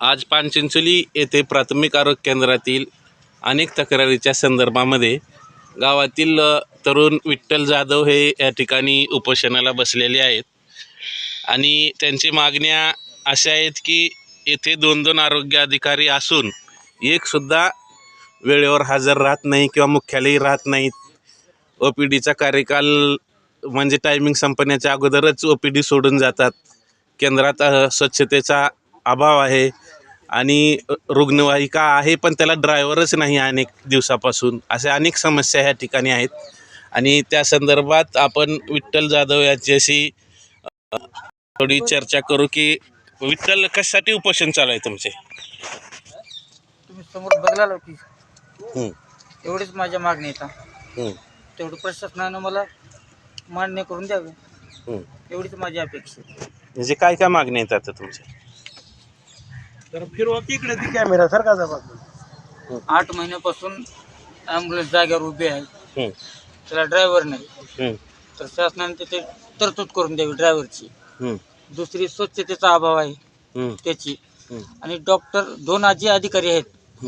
आज पानचिंचोली येथे प्राथमिक आरोग्य केंद्रातील अनेक तक्रारीच्या संदर्भामध्ये गावातील तरुण विठ्ठल जाधव हे या ठिकाणी उपोषणाला बसलेले आहेत. आणि त्यांची मागण्या अशा आहेत की येथे दोन दोन आरोग्य अधिकारी असून एकसुद्धा वेळेवर हजर राहत नाही किंवा मुख्यालयी राहत नाहीत. ओ पी डीचा कार्यकाल म्हणजे टायमिंग संपण्याच्या अगोदरच ओ पी डी सोडून जातात. केंद्रात स्वच्छतेचा अभाव आहे आणि रुग्णवाहिका आहे पण त्याला ड्रायव्हरच नाही अनेक दिवसापासून. अशा अनेक समस्या ह्या ठिकाणी आहेत. आणि त्या संदर्भात आपण विठ्ठल जाधव यांच्याशी थोडी चर्चा करू की विठ्ठल कशासाठी उपोषण चालू आहे तुमचे? तुम्ही समोर बघला की हं, एवढीच माझ्या मागणी येतात तेवढं प्रशासनानं मला मान्य करून द्यावे. एवढीच माझी अपेक्षा. म्हणजे काय काय मागण्या आहेत आता तुमच्या? तर फिरवा की इकडे ती कॅमेरा सारखा बाजू आठ महिन्यापासून ॲम्ब्युलन्स जागेवर उभी आहे. हं, त्याला ड्रायव्हर नाही. तर शासनाने तिथे तरतूद करून द्यावी ड्रायव्हरची दुसरी स्वच्छतेचा अभाव आहे. त्याची. आणि डॉक्टर दोन आजी अधिकारी आहेत.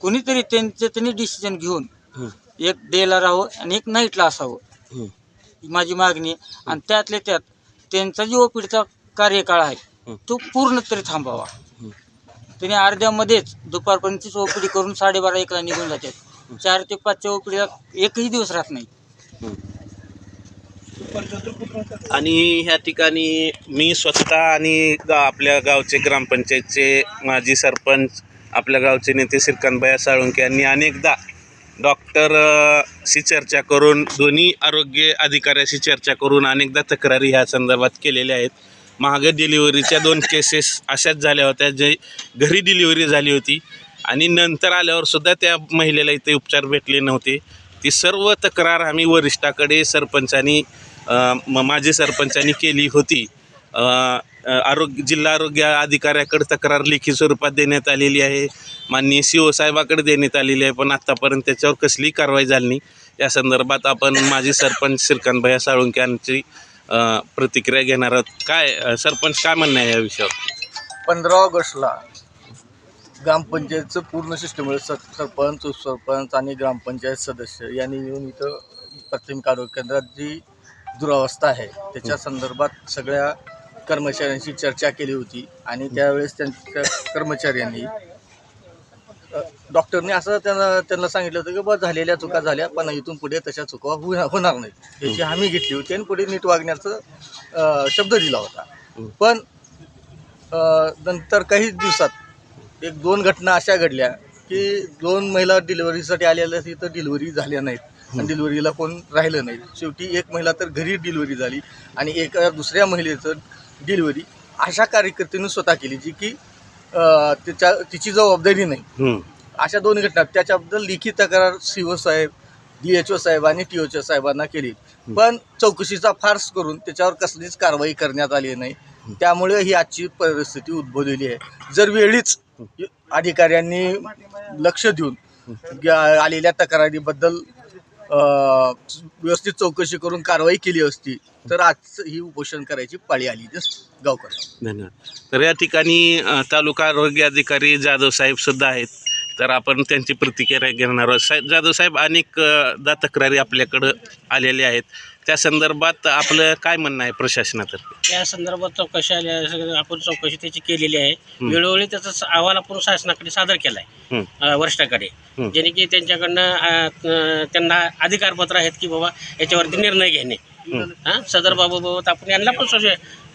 कुणीतरी त्यांचं त्यांनी डिसिजन घेऊन हं, एक डेला राहावं आणि एक नाईटला असावं. माझी मागणी. आणि त्यातल्या त्यात त्यांचा जो ओपीडीचा कार्यकाळ आहे. तो पूर्ण तरी थांबावा. हं. त्यांनी अर्ध्यामध्येच दुपारपर्यंतच ओपीडी करून साडेबारा एकला निघून जातात चार ते पाचच्या ओपीडीला एकही दिवस राहत नाही. आणि ह्या ठिकाणी मी स्वतः आणि गा आपल्या गावचे ग्रामपंचायतचे माजी सरपंच आपल्या गावचे नेते श्रीकांतबाया साळुंके यांनी अनेकदा डॉक्टर अ, शी चर्चा करून दोन्ही आरोग्य अधिकाऱ्याशी चर्चा करून अनेकदा तक्रारी ह्या संदर्भात केलेल्या आहेत. मागं डिलिव्हरीच्या दोन केसेस अशाच झाल्या होत्या जे घरी डिलिव्हरी झाली होती. आणि नंतर आल्यावर सुद्धा त्या महिलेला इथे उपचार भेटले नव्हते. ती सर्व तक्रार आम्ही वरिष्ठाकडे सरपंचांनी माजी सरपंचांनी केली होती. आरोग्य जिल्हा आरोग्य अधिकाऱ्याकडे तक्रार लेखी स्वरूपात देण्यात आलेली आहे. माननीय सी ओ साहेबाकडे देण्यात आलेली आहे पण आत्तापर्यंत त्याच्यावर कसलीही कारवाई झाली नाही. या संदर्भात आपण माजी सरपंच श्रीकांतभैया साळुंके यांची प्रतिक्रिया घेणार आहोत? काय सरपंच काय म्हणणं आहे या विषयावर? पंधरा ऑगस्टला ग्रामपंचायतचं पूर्ण सिस्टम सरपंच उपसरपंच आणि ग्रामपंचायत सदस्य यांनी येऊन इथं प्राथमिक आरोग्य केंद्रात जी दुरावस्था आहे त्याच्या संदर्भात सगळ्या कर्मचाऱ्यांशी चर्चा केली होती आणि त्यावेळेस त्यांच्या कर्मचाऱ्यांनी डॉक्टरने असं त्यांना त्यांना सांगितलं होतं की बा झालेल्या चुका झाल्या पण इथून पुढे तशा चुका होणार नाहीत. याची हमी घेतली होती आणि पुढे नीट वागण्याचं शब्द दिला होता. पण नंतर काही दिवसात एक दोन घटना अशा घडल्या की दोन महिला डिलिव्हरीसाठी आलेल्या तिथं डिलिव्हरी झाल्या नाहीत. आणि डिलिव्हरीला कोण राहिलं नाही. शेवटी एक महिला तर घरी डिलिव्हरी झाली आणि एका दुसऱ्या महिलेचं डिलिव्हरी अशा कार्यकर्त्याने स्वतः केली जी की तिच्या तिची जबाबदारी नाही. अशा दोन घटना त्याच्याबद्दल लिखित तक्रार सी ओ साहेब डी एच ओ साहेब आणि टी ओच्या साहेबांना केली. पण चौकशीचा फार्स करून त्याच्यावर कसलीच कारवाई करण्यात आली नाही. त्यामुळे ही आजची परिस्थिती उद्भवलेली आहे. जर वेळीच अधिकाऱ्यांनी लक्ष देऊन आलेल्या तक्रारीबद्दल व्यवस्थित चौकशी करून कारवाई केली असती तर आज ही उपोषण करायची पाळी आली गावकर धन्यवाद. तर या ठिकाणी तालुका आरोग्य अधिकारी जाधव साहेब सुद्धा आहेत. तर आपण त्यांची प्रतिक्रिया घेणार आहोत साहेब जाधव साहेब अनेक अ, दा तक्रारी आपल्याकडं आलेल्या आहेत त्या संदर्भात आपलं काय म्हणणं आहे प्रशासनातर्फे या संदर्भात चौकशी आली आहे सगळं आपण चौकशी त्याची केलेली आहे. वेळोवेळी त्याचा अहवाल आपण शासनाकडे सादर केला. आहे वरिष्ठाकडे. जेणे की त्यांच्याकडनं त्यांना अधिकारपत्र आहेत की बाबा याच्यावरती निर्णय घेणे हं. सदर बाबत आपण यांना पण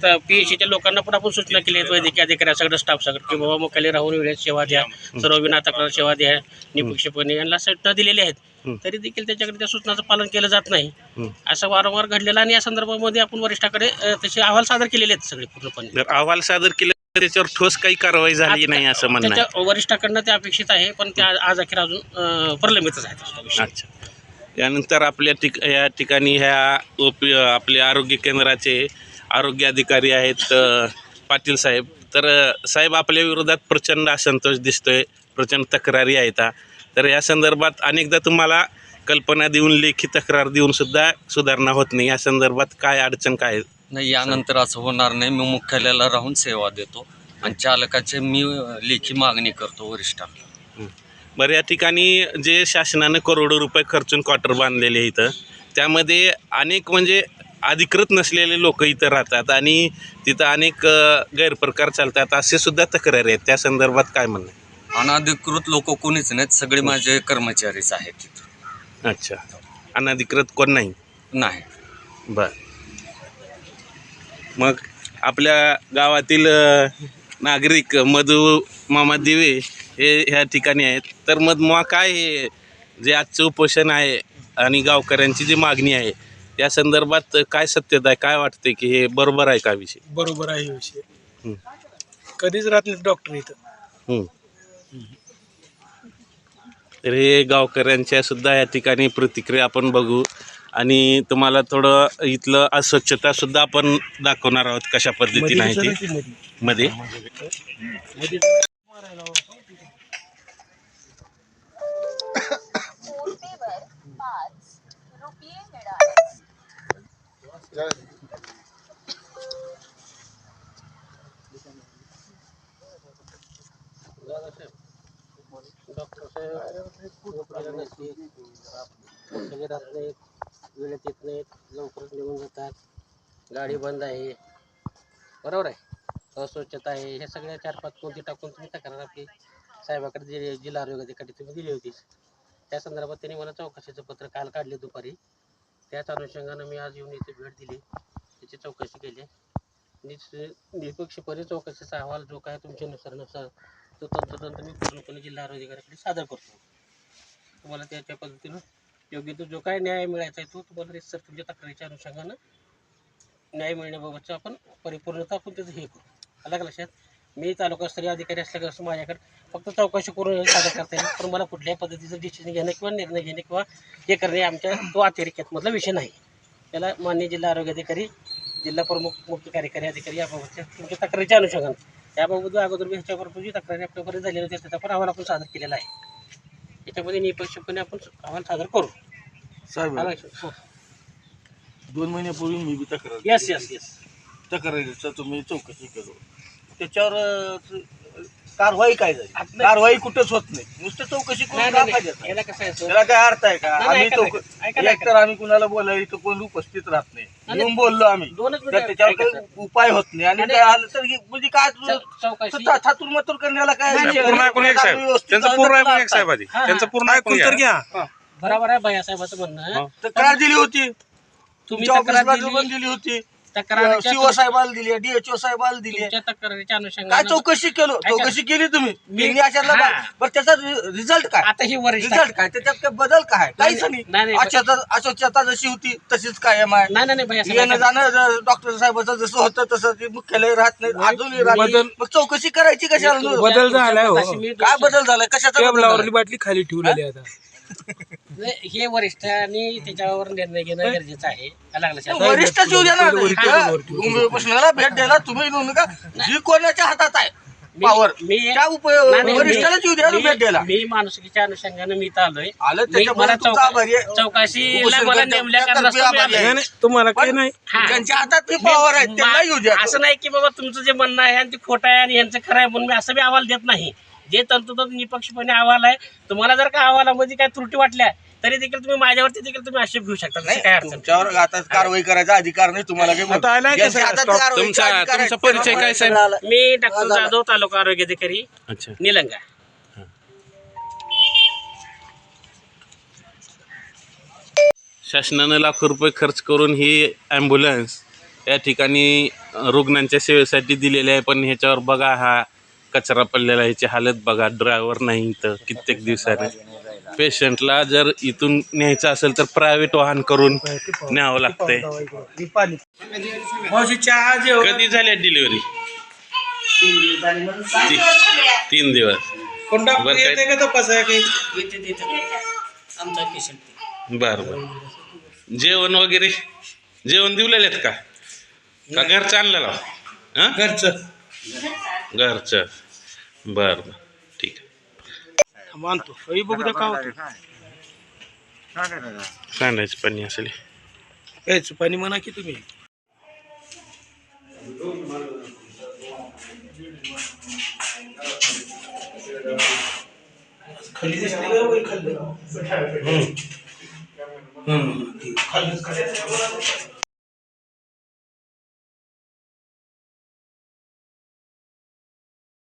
पी एच सीच्या लोकांना पण आपण सूचना केली आहेत वैद्यकीय अधिकारी सगळं स्टाफ सगळं की बाबा मुख्यालय राहून वेळेत सेवा द्या सर्व विना तक्रार सेवा द्या निपक्षपणे यांना सूचना दिलेल्या. आहेत तरी देखील त्याच्याकडे त्या सूचनाचं पालन केलं जात नाही. असं वारंवार घडलेलं आणि या संदर्भामध्ये आपण वरिष्ठाकडे तसे अहवाल सादर केलेले आहेत सगळे पूर्णपणे अहवाल सादर केला तर त्याच्यावर ठोस काही कारवाई झाली नाही असं म्हणणं त्याच्या वरिष्ठाकडनं ते अपेक्षित आहे पण ते आज अखेर अजून प्रलंबितच आहेत तो विषय. अच्छा यानंतर आपल्या ठिक या ठिकाणी ह्या ओप आपले आरोग्य केंद्राचे आरोग्य अधिकारी आहेत पाटील साहेब. तर साहेब आपल्या विरोधात प्रचंड असंतोष दिसतोय प्रचंड तक्रारी आहेत. तर या संदर्भात अनेकदा तुम्हाला कल्पना देऊन लेखी तक्रार देऊन सुद्धा सुधारणा होत नाही. या संदर्भात काय अडचण काय? नाही यानंतर असं होणार नाही. मी मुख्यालयाला राहून सेवा देतो आणि चालकाचे मी लेखी मागणी करतो वरिष्ठांना. बरं या ठिकाणी जे शासनानं करोडो रुपये खर्चून क्वार्टर बांधलेले इथं त्यामध्ये अनेक म्हणजे अधिकृत नसलेले लोक इथं राहतात आणि तिथं अनेक गैरप्रकार चालतात असे सुद्धा तक्रारी आहेत. त्या संदर्भात काय म्हणणं? अनधिकृत लोक कोणीच नाहीत सगळे माझे कर्मचारीच आहेत तिथं. अच्छा. अनधिकृत कोण नाही? नाही. बर. मग आपल्या गावातील अ, नागरिक मधु मामा दिवे हे ह्या ठिकाणी आहेत. तर मग मग काय हे? जे आजचं उपोषण आहे आणि गावकऱ्यांची जी मागणी आहे या संदर्भात काय सत्यता आहे? काय वाटते की हे बरोबर आहे का विषय? बरोबर आहे हे विषय. हं. कधीच राहत नाही डॉक्टर इथं. हं. तर हे गावकऱ्यांच्या सुद्धा या ठिकाणी प्रतिक्रिया आपण बघू आणि तुम्हाला थोडं इथलं अस्वच्छता सुद्धा आपण दाखवणार आहोत कशा पद्धतीने आहे ती. मध्ये पाच रुपये गाडी बंद आहे. बरोबर आहे. अस्वच्छता आहे. हे सगळ्या चार पाच कोणती टाकून तुम्ही तक्रार आपली साहेबाकडे दिली जिल्हा आरोग्य अधिकारी तुम्ही दिली होती त्या संदर्भात मला चौकशीचं पत्र काल काढले दुपारी. त्याच अनुषंगानं मी आज येऊन इथे भेट दिली. त्याची चौकशी केली. निस- निष्पक्षपणे चौकशीचा अहवाल जो काय तुमच्यानुसार नुसार तो तंतोतंत मी पूर्णपणे जिल्हा आरोग्य अधिकाऱ्याकडे सादर करतो. तुम्हाला त्याच्या पद्धतीनं योग्य तो जो काय न्याय मिळायचा आहे तो तुम्हाला सर तुमच्या तक्रारीच्या अनुषंगानं न्याय मिळण्याबाबतचं आपण परिपूर्णता आपण त्याचं हे करू. आला का लक्षात? मी तालुकास्तरीय अधिकारी असल्यापासून माझ्याकडे फक्त चौकशी करून सादर करता येईल. पण मला कुठल्याही पद्धतीचं डिसिजन घेणं किंवा निर्णय घेणे किंवा हे करणे आमच्या तो अतिरेक्यातमधला विषय नाही. त्याला मान्य जिल्हा आरोग्य अधिकारी जिल्हा प्रमुख मुख्य कार्यकारी अधिकारी याबाबतच्या तुमच्या तक्रारीच्या अनुषंगानं त्याबाबत अगोदर मी ह्याच्याबरोबर जी तक्रारी आपल्यापर्यंत झालेली होती त्याचा पण अहवाल आपण सादर केलेला आहे. याच्यामध्ये निपक्षपणे आपण अहवाल सादर करू. साहेब? हो. दोन महिन्यापूर्वी मी बी तक्रार येस येस येस तक्रारीचं तुम्ही चौकशी केलो. त्याच्यावर अं, कारवाई काय झाली? कारवाई कुठंच होत नाही. नुसतं चौकशी नाही करून काय नाही, फायदा नाही याला कसं आहे सर? त्याला काय अर्थ आहे का? नाही, आम्ही ऐका चौक ना, ऐका ना, एकतर आम्ही कुणाला बोलायला इथं कोण उपस्थित राहत नाही. नाही, येऊन बोललो आम्ही. दोनच तर मिनिटं त्याच्यावर ऐका, काही उपाय होत नाही. आणि काय आलं तर हे- म्हणजे काय चौ- चौकशी था- थातूर मातूर करण्याला काय नाही, नाही, पूर्ण ऐकून एक साहेब. त्यांचं पूर्ण ऐकून एक साहेब आधी. हा, त्यांचं पूर्ण ऐकून ऐकून तर घ्या. घ्या? बरोबर आहे भैयासाहेबाचं म्हणणं. तक्रार दिली होती. तुम्ही तुमच्या तक्रार ऑफिसला पण दिली? दिली होती. तक्रारीच्या सीओ साहेबाला दिली डीएचओ साहेबाला दिली. तक्रारीच्या काय अनुषंगाने चौकशी केलो. चौकशी केली तुम्ही? अशातला हा. बरं त्याचा रिझल्ट काय? आता ही वरिष्ठ रिझल्ट काय? त्याच्यात काय बदल काय? काहीच नाही, नाही जशी होती तशीच कायम आहे. नाही नाही नाही येणं भैया जाणं डॉक्टर साहेबाचं जसं होतं तसं ते मुख्यालय राहत नाही अजूनही राहत नाही. मग चौकशी करायची कशाला? बदल झालाय हो. काय बदल झालाय? कशाचा बदल टेबलावरली झालाय? बाटली खाली ठेवलेली आहे आता. हे वरिष्ठांनी त्याच्यावर निर्णय घेणं गरजेचं आहे. का प्रश्नाला भेट द्यायला तुम्ही येऊ नका. जी कोणाच्या हातात आहे मी- पावर मी त्या उपयोग नाही, नाही, वरिष्ठालाच येऊ द्या ना मी- भेट द्यायला. मी माणुसकीच्या अनुषंगाने मी इथं आलोय. आलं मी- त्याच्याबद्दल मला तुमचा आभारी आहे. चौक- चौकशीला उपोषण मला करता- नेमल्या त्या कारण तर्फे आभारी आहे. नाही, नाही, तुम्हाला काही नाही. हा. ज्यांच्या हातात ती पॉवर आहे त्यांना येऊ द्या. असं नाही की बाबा तुमचं जे म्हणणं आहे आणि ते खोटं आहे आणि यांचं खरं आहे म्हणून मी असं बी अहवाल देत नाही. जे तंतोतंत निपक्षपणे अहवाल आहे तुम्हाला जर का अहवालामध्ये काही त्रुटी वाटल्या तरी देखील तुम्ही माझ्यावरती देखील तुम्ही आक्षेप घेऊ शकता. तशी काय अडचण नाही. तुमच्यावर आता कारवाई करायचा अधिकार नाही तुम्हाला काही आता आलाय का ज्यांच्या सगळा हातात स्टॉप? कारवाईचा तुमचा अधिकार आहे, तुमचा परिचय काय साहेब? मी डॉक्टर जाधव तालुका आरोग्य अधिकारी अच्छा. निलंगा. शासनानं लाखो रुपये खर्च करून ही ॲम्ब्युलन्स या ठिकाणी अ, रुग्णांच्या सेवेसाठी दिलेली आहे पण ह्याच्यावर बघा हा कचरा पडलेला ह्याची हालत बघा ड्रायव्हर नाही इथं कित्येक दिवसाने. पेशंटला जर इथून न्यायचं असेल तर प्रायव्हेट वाहन करून न्यावं लागतंय. कधी झाली डिलिव्हरी तीन दिवस. बरं बरं जेवण वगैरे? जेवण दिवलेले आहेत का? घरचं आणलेलं? हां? घरचं. घरचं. बरं बरं. ठीक आहे. मानतो हे बघू द्या का होतं सांडायचं पाणी असेल. यायचं पाणी म्हणा की तुम्ही. खाल्लं.